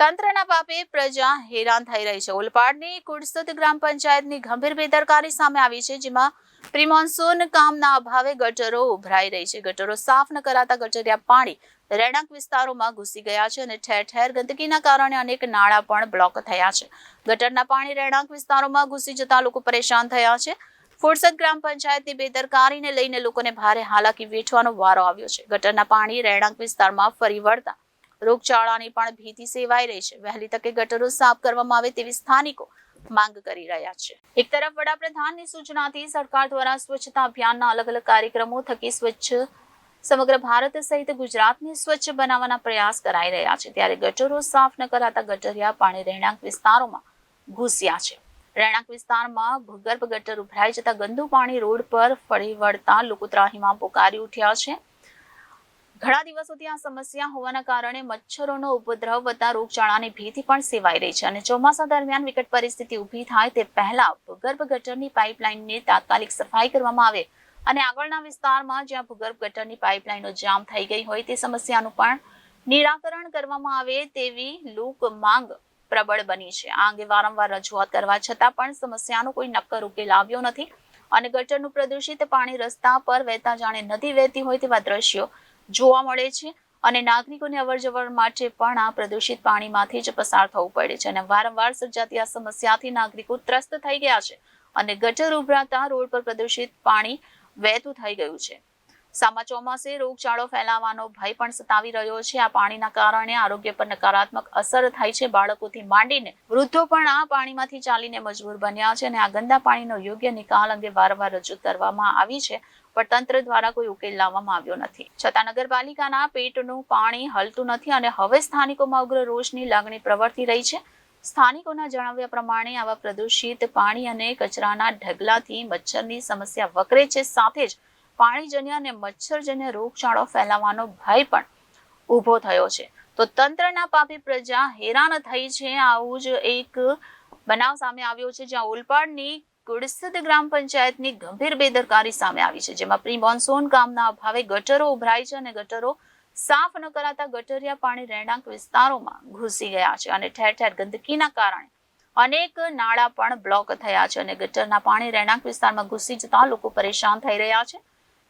તંત્રના પાપે પ્રજા હેરાન થઈ રહી છે. ઓલપાડની કુડસુદ ગ્રામ પંચાયતની ગંભીર બેદરકારી સામે આવી છે, જેમાં પ્રિમોન્સૂન કામના અભાવે ગટરો ઉભરાઈ રહી છે. ગટરો સાફ ન કરાતા ગટરિયા પાણી રહેણાંક વિસ્તારોમાં ઘૂસી ગયા છે અને ઠેર ઠેર ગંદકીના કારણે અનેક નાળા પણ બ્લોક થયા છે. ગટરના પાણી રહેણાંક વિસ્તારોમાં ઘૂસી જતા લોકો પરેશાન થયા છે. ફુરસદ ગ્રામ પંચાયતની બેદરકારીને લઈને લોકોને ભારે હાલાકી વેઠવાનો વારો આવ્યો છે. ગટરના પાણી રહેણાંક વિસ્તારમાં ફરી વળતા રોગચાળાની પણ ભીતિ સેવાઈ રહી છે. વહેલી તકે ગટરો સાફ કરવામાં આવે તેવી સ્થાનિકો માંગ કરી રહ્યા છે. એક તરફ વડાપ્રધાનની સૂચનાથી સરકાર દ્વારા સ્વચ્છતા અભિયાનના અલગ અલગ કાર્યક્રમો થકી સ્વચ્છ સમગ્ર ભારત સહિત ગુજરાતને સ્વચ્છ બનાવવાના પ્રયાસ કરાઈ રહ્યા છે. ત્યારે ગટરો સાફ ન કરાતા ગટરિયા પાણી રહેણાંક વિસ્તારોમાં ઘૂસ્યા છે. રહેણાંક વિસ્તારમાં ભૂગર્ભ ગટર ઉભરાઈ જતા ગંદુ પાણી રોડ પર ફરી વળતા લોકો ત્રાહીમાં પોકારી ઉઠ્યા છે. ઘણા દિવસોથી આ સમસ્યા હોવાના કારણે મચ્છરોનો ઉપદ્રવ વધતા રોગચાળાની ભીતિ પણ સેવાઈ રહી છે અને ચોમાસા દરમિયાન વિકટ પરિસ્થિતિ ઊભી થાય તે પહેલા ભૂગર્ભ ગટરની પાઇપલાઇનની તાત્કાલિક સફાઈ કરવામાં આવે અને આગળના વિસ્તારમાં જ્યાં ભૂગર્ભ ગટરની પાઇપલાઇનો જામ થઈ ગઈ હોય તે સમસ્યાનું પણ નિરાકરણ કરવામાં આવે તેવી લોક માંગ પ્રબળ બની છે. આ અંગે વારંવાર રજૂઆત કરવા છતાં પણ સમસ્યાનો કોઈ નક્કર ઉકેલ આવ્યો નથી અને ગટરનું પ્રદૂષિત પાણી રસ્તા પર વહેતા જાણે નદી વહેતી હોય તેવા દ્રશ્યો જોવા મળે છે અને નાગરિકોને અવરજવર માટે પણ આ પ્રદૂષિત પાણીમાંથી જ પસાર થવું પડે છે અને વારંવાર સર્જાતી આ સમસ્યાથી નાગરિકો ત્રસ્ત થઈ ગયા છે અને ગટર ઉભરાતા રોડ પર પ્રદૂષિત પાણી વહેતું થઈ ગયું છે. સામા ચોમાસે રોગચાળો ફેલાવાનો ભય પણ સતાવી રહ્યો છે. આ પાણીના કારણે આરોગ્ય પર નકારાત્મક અસર થાય છે. બાળકોથી માંડીને વૃદ્ધો પણ આ પાણીમાંથી ચાલીને મજબૂર બન્યા છે અને આ ગંદા પાણીનો યોગ્ય નિકાલ અંગે વારંવાર રજૂ કરવામાં આવી છે, પણ તંત્ર દ્વારા કોઈ ઉકેલ લાવવામાં આવ્યો નથી. છતાં નગરપાલિકાના પેટનું પાણી હલતું નથી અને હવે સ્થાનિકોમાં ઉગ્ર રોષની લાગણી પ્રવર્તી રહી છે. સ્થાનિકોના જણાવ્યા પ્રમાણે આવા પ્રદૂષિત પાણી અને કચરાના ઢગલાથી મચ્છરની સમસ્યા વકરે છે. સાથે જ પાણીજન્ય અને મચ્છરજન્ય રોગચાળો ફેલાવાનો ભય પણ ઊભો થયો છે. તો તંત્રના પાપી પ્રજા હેરાન થઈ છે. આવું જ એક બનાવ સામે આવ્યો છે, જ્યાં ઓલપાડની ગુડસદ ગ્રામ પંચાયતની ગંભીર બેદરકારી સામે આવી છે, જેમાં પ્રી મોન્સૂન કામના અભાવે ગટરો ઉભરાય છે અને ગટરો સાફ ન કરાતા ગટરિયા પાણી રહેણાંક વિસ્તારોમાં ઘૂસી ગયા છે અને ઠેર ઠેર ગંદકીના કારણે અનેક નાળા પણ બ્લોક થયા છે અને ગટરના પાણી રહેણાંક વિસ્તારમાં ઘૂસી જતા લોકો પરેશાન થઈ રહ્યા છે.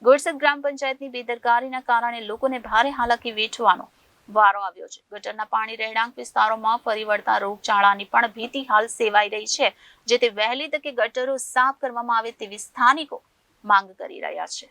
ગુડસદ ગ્રામ પંચાયતની બેદરકારીના કારણે લોકોને ભારે હાલાકી વેઠવાનો વારો આવ્યો છે. ગટરના પાણી રહેણાંક વિસ્તારોમાં ફરી વળતા રોગચાળાની પણ ભીતિ હાલ સેવાઈ રહી છે જેથી વહેલી તકે ગટરો સાફ કરવામાં આવે તેવી સ્થાનિકો માંગ કરી રહ્યા છે.